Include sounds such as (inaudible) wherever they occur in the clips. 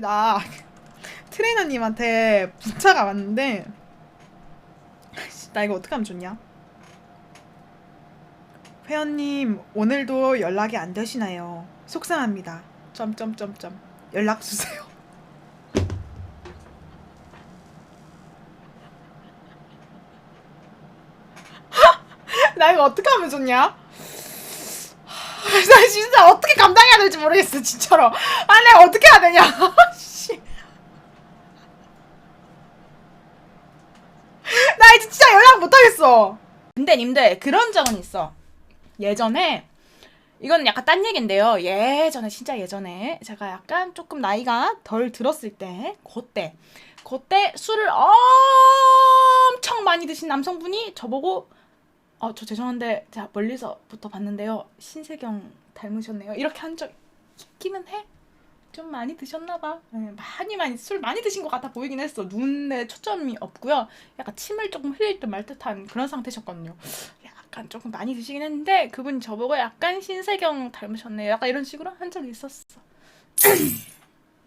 나 (laughs) 트레이너님한테 문자가 왔는데 나 이거 어떻게 하면 좋냐? 회원님 오늘도 연락이 안 되시나요? 속상합니다. 점점점점 연락 주세요. (laughs) 나 이거 어떻게 하면 좋냐? 나 진짜 어떻게 감당해야 될지 모르겠어 진짜로. 아 내가 어떻게 해야 되냐? (laughs) 씨. 나 이제 진짜 연락 못 하겠어. 근데 님들 그런 적은 있어. 예전에 이건 약간 딴 얘긴데요. 예전에 진짜 예전에 제가 약간 조금 나이가 덜 들었을 때 그때 그때 술을 엄청 많이 드신 남성분이 저보고 어 저 죄송한데 제가 멀리서부터 봤는데요 신세경 닮으셨네요 이렇게 한 적 있기는 해. 좀 많이 드셨나 봐. 네, 많이 많이 술 많이 드신 것 같아 보이긴 했어. 눈에 초점이 없고요. 약간 침을 조금 흘릴 듯 말 듯한 그런 상태셨거든요. 약간 조금 많이 드시긴 했는데 그분 저보고 약간 신세경 닮으셨네요. 약간 이런 식으로 한 적이 있었어.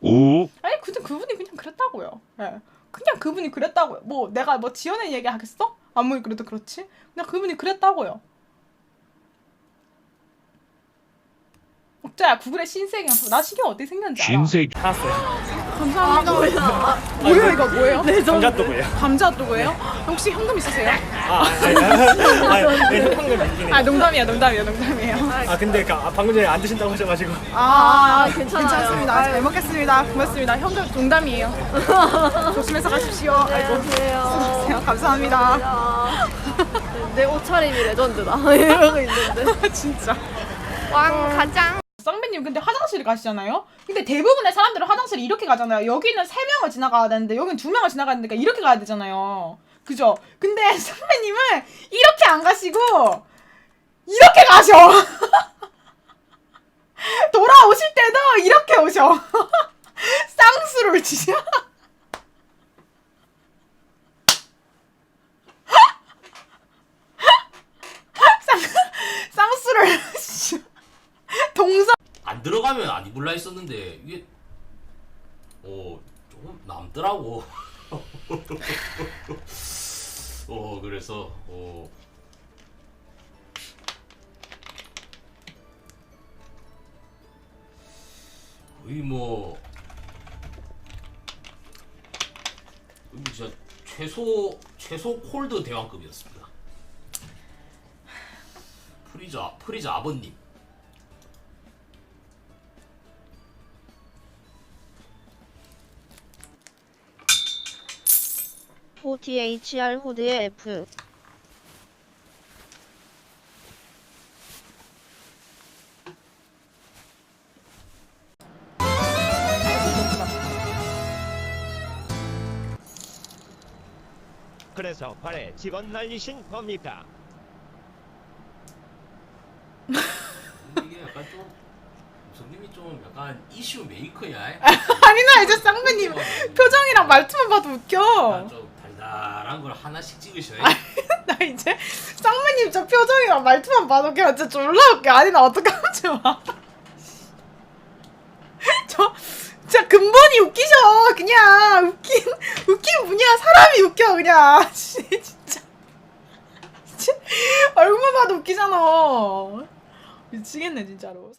오, 아니 근데 그분이 그냥 그랬다고요. 예. 그냥 그분이 그랬다고요. 뭐 내가 뭐 지어낸 얘기 하겠어? 아무리 그래도 그렇지. 그냥 그분이 그랬다고요. 옥자야 구글에 신세경 나 신경 어떻게 생겼는지 알아? 신세 감사합니다. 뭐예요 이거 뭐예요? 감자떡이에요. 감자도구예요? 혹시 현금 있으세요? 아, 아니, 아니, 네, (laughs) 있긴 해요. 아 농담이야 농담이야 농담이에요. 아, 근데 그, 아, 방금 전에 안 드신다고 하셔가지고. 아, 괜찮아요. 괜찮습니다. 잘 먹겠습니다. 고맙습니다. 현금 농담이에요. (laughs) 조심해서 가십시오. 아이고. 안녕하세요. 감사합니다. 내 옷차림이 레전드다. (laughs) 이러고 있는데. 진짜. 왕 가장. 쌍배님 근데 화장실 가시잖아요? 근데 대부분의 사람들은 화장실 이렇게 가잖아요. 여기는 세 명을 지나가야 되는데 여기는 두 명을 지나가야 되니까 이렇게 가야 되잖아요. 그죠? 근데 (laughs) 쌍배님은 이렇게 안 가시고 이렇게 가셔. (laughs) 돌아오실 때도 이렇게 오셔. (laughs) 쌍수를 치셔. 쌍, 쌍수를 치셔. 동서 안 들어가면 안 입을라 했었는데 이게 어 조금 남더라고. (laughs) 어 그래서 어 거의 뭐 진짜 최소 최소 콜드 대왕급이었습니다. 프리자 프리자 아버님. OTHR 후드의 F. 그래서 발에 직원 날리신 겁니까? 이게 약간 좀 무성님이 좀 약간 이슈 메이커야. (laughs) 아니 나 이제 쌍배님 표정이랑 말투만 봐도 웃겨. 약간 좀 달달한 걸 하나씩 찍으셔야. (laughs) 나 이제 쌍배님 저 표정이랑 말투만 봐도 그냥 진짜 졸라 웃겨. 아니 나 어떡하면 좋아. (laughs) 저 진짜 근본이 웃기셔. 그냥 웃긴 웃긴 분이야. 사람이 웃겨 그냥. (laughs) 씨, 진짜. 진짜 얼굴만 봐도 웃기잖아. 미치겠네 진짜로.